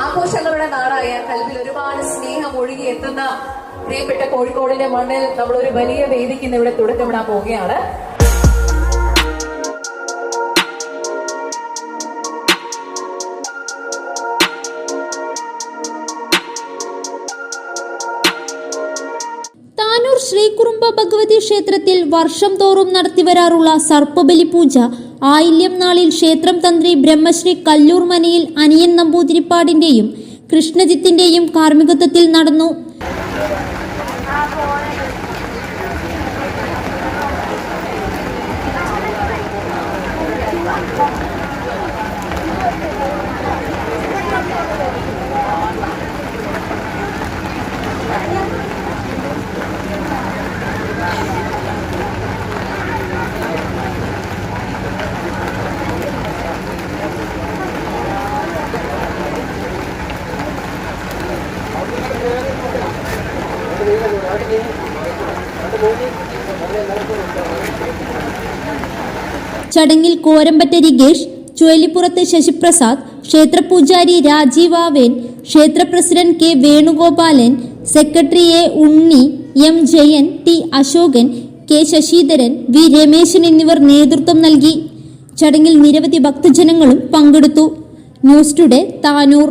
ആഘോഷങ്ങളുടെ നാടായ കൽവിൽ ഒരുപാട് സ്നേഹം ഒഴുകി എത്തുന്ന പ്രിയപ്പെട്ട കോഴിക്കോടിന്റെ മണ്ണിൽ നമ്മൾ ഒരു വലിയ വേദിക്ക് ഇന്ന് ഇവിടെ തുടക്കമിടാൻ പോവുകയാണ്. ശ്രീകുറുമ്പ ഭഗവതി ക്ഷേത്രത്തിൽ വർഷം തോറും നടത്തിവരാറുള്ള സർപ്പബലി പൂജ ആയില്യം നാളിൽ ക്ഷേത്രം തന്ത്രി ബ്രഹ്മശ്രീ കല്ലൂർ മനയിൽ അനിയൻ നമ്പൂതിരിപ്പാടിന്റെയും കൃഷ്ണജിത്തിന്റെയും കാർമ്മികത്വത്തിൽ നടന്നു. ചടങ്ങിൽ കോരമ്പറ്റ ഗേഷ് ചുഴലിപ്പുറത്ത് ശശിപ്രസാദ് ക്ഷേത്രപൂജാരി രാജീവ് ആവേൻ ക്ഷേത്ര president K Venugopalan secretary A Unni M Jayan T Ashokan K Sasidharan V Rameshan എന്നിവർ നേതൃത്വം നൽകി. ചടങ്ങിൽ നിരവധി ഭക്തജനങ്ങളും പങ്കെടുത്തു. News today Tanur.